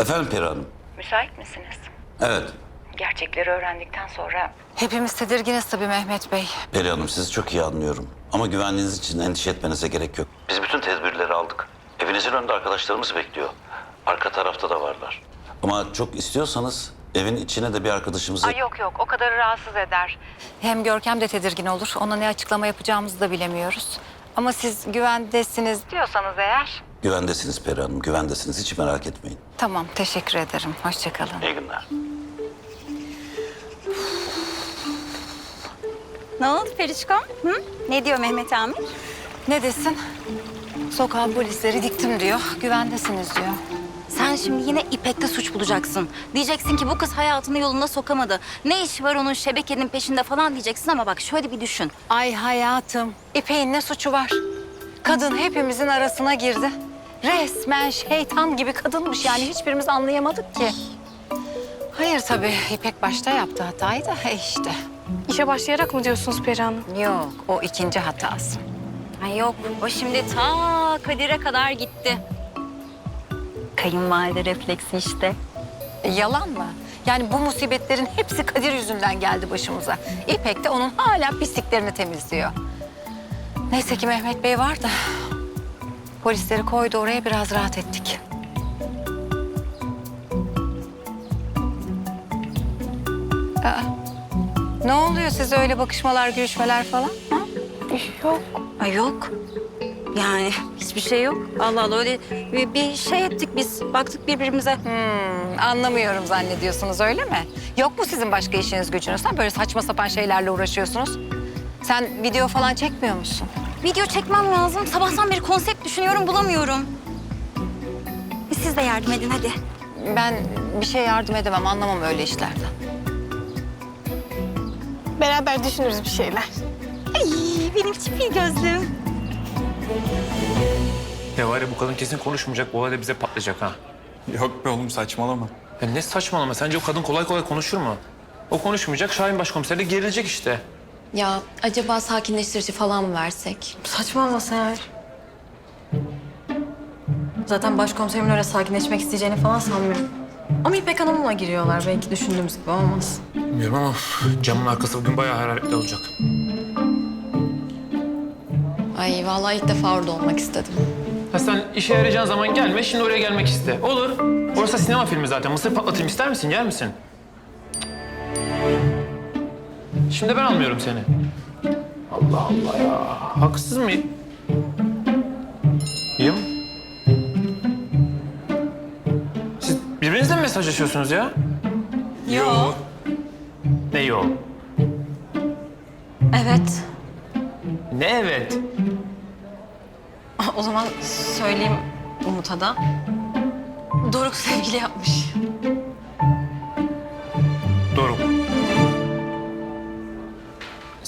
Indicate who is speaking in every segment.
Speaker 1: Efendim Peri Hanım?
Speaker 2: Müsait misiniz?
Speaker 1: Evet.
Speaker 2: Gerçekleri öğrendikten sonra... Hepimiz tedirginiz tabii Mehmet Bey.
Speaker 1: Peri Hanım sizi çok iyi anlıyorum. Ama güvenliğiniz için endişe etmenize gerek yok. Biz bütün tedbirleri aldık. Evinizin önünde arkadaşlarımız bekliyor. Arka tarafta da varlar. Ama çok istiyorsanız evin içine de bir arkadaşımızı...
Speaker 2: Ay yok yok o kadarı rahatsız eder. Hem Görkem de tedirgin olur. Ona ne açıklama yapacağımızı da bilemiyoruz. Ama siz güvendesiniz diyorsanız eğer...
Speaker 1: Güvendesiniz Peri Hanım, güvendesiniz. Hiç merak etmeyin.
Speaker 2: Tamam teşekkür ederim. Hoşçakalın.
Speaker 1: İyi günler.
Speaker 3: Ne oldu Perişkom? Hı? Ne diyor Mehmet Amir?
Speaker 2: Ne desin? Sokağa polisleri diktim diyor. Güvendesiniz diyor.
Speaker 3: Sen şimdi yine İpek'te suç bulacaksın. Diyeceksin ki bu kız hayatını yoluna sokamadı. Ne işi var onun şebekenin peşinde falan diyeceksin ama bak şöyle bir düşün.
Speaker 2: Ay hayatım. İpek'in ne suçu var? Kadın hepimizin arasına girdi. Resmen şeytan gibi kadınmış yani hiçbirimiz anlayamadık ki. Hayır tabii İpek başta yaptı hatayı da he işte.
Speaker 4: İşe başlayarak mı diyorsunuz Peri Hanım?
Speaker 2: Yok o ikinci hatası.
Speaker 3: Ay yok o şimdi ta Kadir'e kadar gitti. Kayınvalide refleksi işte.
Speaker 2: E, yalan mı? Yani bu musibetlerin hepsi Kadir yüzünden geldi başımıza. İpek de onun hala pisliklerini temizliyor. Neyse ki Mehmet Bey var da polisleri koydu oraya biraz rahat ettik. Aa, ne oluyor size öyle bakışmalar, gülüşmeler falan? Ha?
Speaker 4: Yok.
Speaker 3: Ay yok. Yani hiçbir şey yok. Allah Allah öyle bir, bir şey ettik biz. Baktık birbirimize.
Speaker 2: Hmm, anlamıyorum zannediyorsunuz öyle mi? Yok mu sizin başka işiniz gücünüz? Ha? Böyle saçma sapan şeylerle uğraşıyorsunuz. Sen video falan çekmiyor musun?
Speaker 3: Video çekmem lazım. Sabahtan beri konsept düşünüyorum bulamıyorum. E, Siz de yardım edin hadi.
Speaker 2: Ben bir şey yardım edemem, anlamam öyle işlerden.
Speaker 4: Beraber düşünürüz bir şeyler.
Speaker 3: Ay benim çipil gözlüm.
Speaker 5: Ya var ya bu kadın kesin konuşmayacak. Bu olayda bize patlayacak ha.
Speaker 6: Yok be oğlum saçmalama.
Speaker 5: Ya ne saçmalama. Sence o kadın kolay kolay konuşur mu? O konuşmayacak. Şahin başkomiser de gerilecek işte.
Speaker 7: Ya acaba sakinleştirici falan mı versek?
Speaker 8: Saçmalama Seher. Zaten başkomiserimin öyle sakinleşmek isteyeceğini falan sanmıyorum. Ama İpek Hanım'la giriyorlar. Belki düşündüğümüz gibi olmaz.
Speaker 5: Bilmiyorum ama camın arkası bugün bayağı hararetli olacak.
Speaker 7: Ay vallahi ilk defa orada olmak istedim.
Speaker 5: Ha sen işe yarayacağın zaman gelme. Şimdi oraya gelmek iste. Olur. Orası sinema filmi zaten. Mısır patlatayım ister misin? Yer misin? Şimdi ben almıyorum seni. Allah Allah ya. Haksız mıyım? Yım. Siz birbirinizle mi mesajlaşıyorsunuz ya?
Speaker 3: Yok.
Speaker 5: Ne yok?
Speaker 8: Evet.
Speaker 5: Ne evet?
Speaker 8: O zaman söyleyeyim Umut'a da. Doruk sevgili yapmış.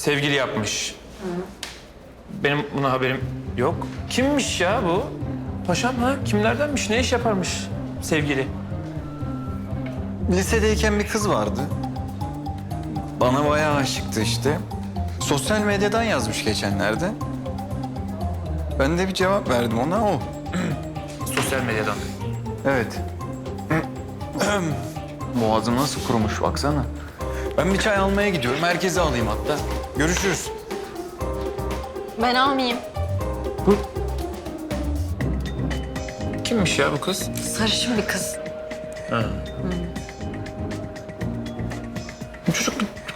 Speaker 5: Sevgili yapmış. Benim buna haberim yok. Kimmiş ya bu? Paşam ha? Kimlerdenmiş? Ne iş yaparmış sevgili?
Speaker 6: Lisedeyken bir kız vardı. Bana bayağı aşıktı işte. Sosyal medyadan yazmış geçenlerde. Ben de bir cevap verdim ona o.
Speaker 5: Sosyal medyadan.
Speaker 6: Evet. Boğazım nasıl kurumuş baksana. Ben bir çay almaya gidiyorum. Herkese alayım hatta. Görüşürüz.
Speaker 8: Ben almayayım.
Speaker 5: Kimmiş ya bu kız?
Speaker 8: Sarışın bir kız.
Speaker 5: Bu çocuk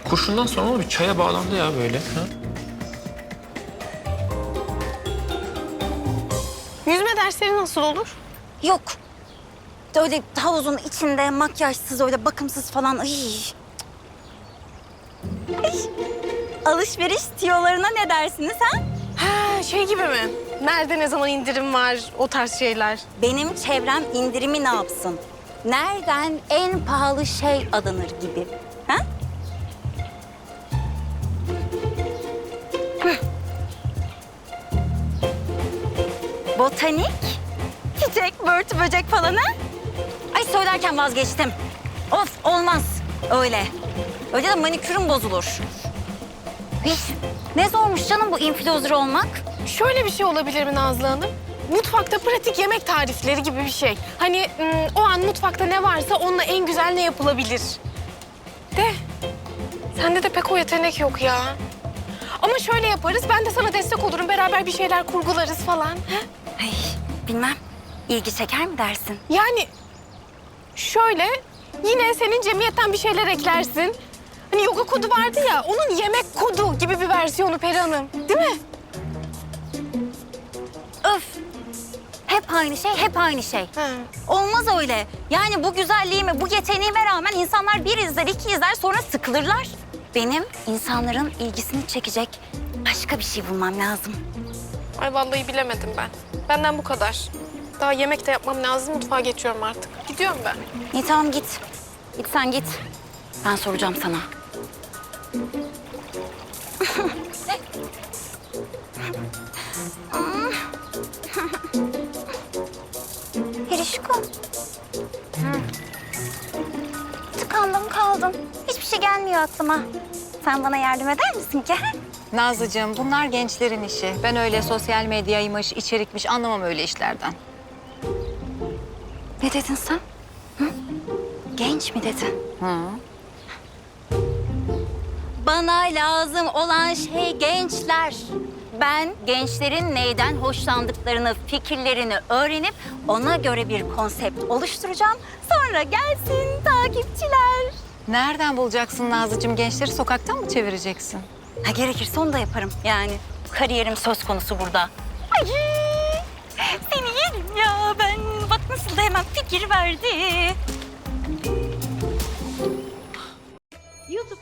Speaker 5: kurşundan sonra bir çaya bağlandı ya böyle. Ha?
Speaker 4: Yüzme dersleri nasıl olur?
Speaker 3: Yok. Öyle havuzun içinde makyajsız öyle bakımsız falan. Ay. Ay. Alışveriş tiyolarına ne dersiniz ha?
Speaker 4: Ha şey gibi mi? Nerede ne zaman indirim var o tarz şeyler.
Speaker 3: Benim çevrem indirimi ne yapsın? Nereden en pahalı şey alınır gibi. Ha? Botanik, çiçek, börtü, böcek falan ha? Ay söylerken vazgeçtim. Of olmaz öyle. Öyle de manikürüm bozulur. Hiç. Ne zormuş canım bu influencer olmak?
Speaker 4: Şöyle bir şey olabilir mi Nazlı Hanım? mutfakta pratik yemek tarifleri gibi bir şey. Hani o an mutfakta ne varsa onunla en güzel ne yapılabilir. De sende de pek o yetenek yok ya. Ama şöyle yaparız ben de sana destek olurum beraber bir şeyler kurgularız falan. He?
Speaker 3: Ay bilmem. İlgi çeker mi dersin?
Speaker 4: Yani şöyle yine senin cemiyetten bir şeyler eklersin. Hani yoga kodu vardı ya onun yemek kodu gibi bir versiyonu Peri Hanım. Değil mi?
Speaker 3: Öf. Hep aynı şey, hep aynı şey.
Speaker 4: Ha.
Speaker 3: Olmaz öyle. Yani bu güzelliğime, bu yeteneğime rağmen insanlar bir izler, iki izler sonra sıkılırlar. Benim insanların ilgisini çekecek başka bir şey bulmam lazım.
Speaker 4: Ay vallahi bilemedim ben. Benden bu kadar. Daha yemek de yapmam lazım. Mutfağa geçiyorum artık. Gidiyorum ben.
Speaker 3: İyi tamam git. Git sen git. Ben soracağım sana. Herişko. Tıkandım kaldım. Hiçbir şey gelmiyor aklıma. Sen bana yardım eder misin ki?
Speaker 2: Nazlıcığım bunlar gençlerin işi. Ben öyle sosyal medyaymış, içerikmiş anlamam öyle işlerden.
Speaker 3: Ne dedin sen? Hı? Genç mi dedin?
Speaker 2: Hı.
Speaker 3: Bana lazım olan şey gençler. Ben gençlerin neyden hoşlandıklarını, fikirlerini öğrenip ona göre bir konsept oluşturacağım. Sonra gelsin takipçiler.
Speaker 2: Nereden bulacaksın Nazlıcığım? Gençleri sokaktan mı çevireceksin?
Speaker 3: Ha, gerekirse onu da yaparım yani. Kariyerim söz konusu burada. Ay, seni yerim ya ben. Bak nasıl da hemen fikir verdi.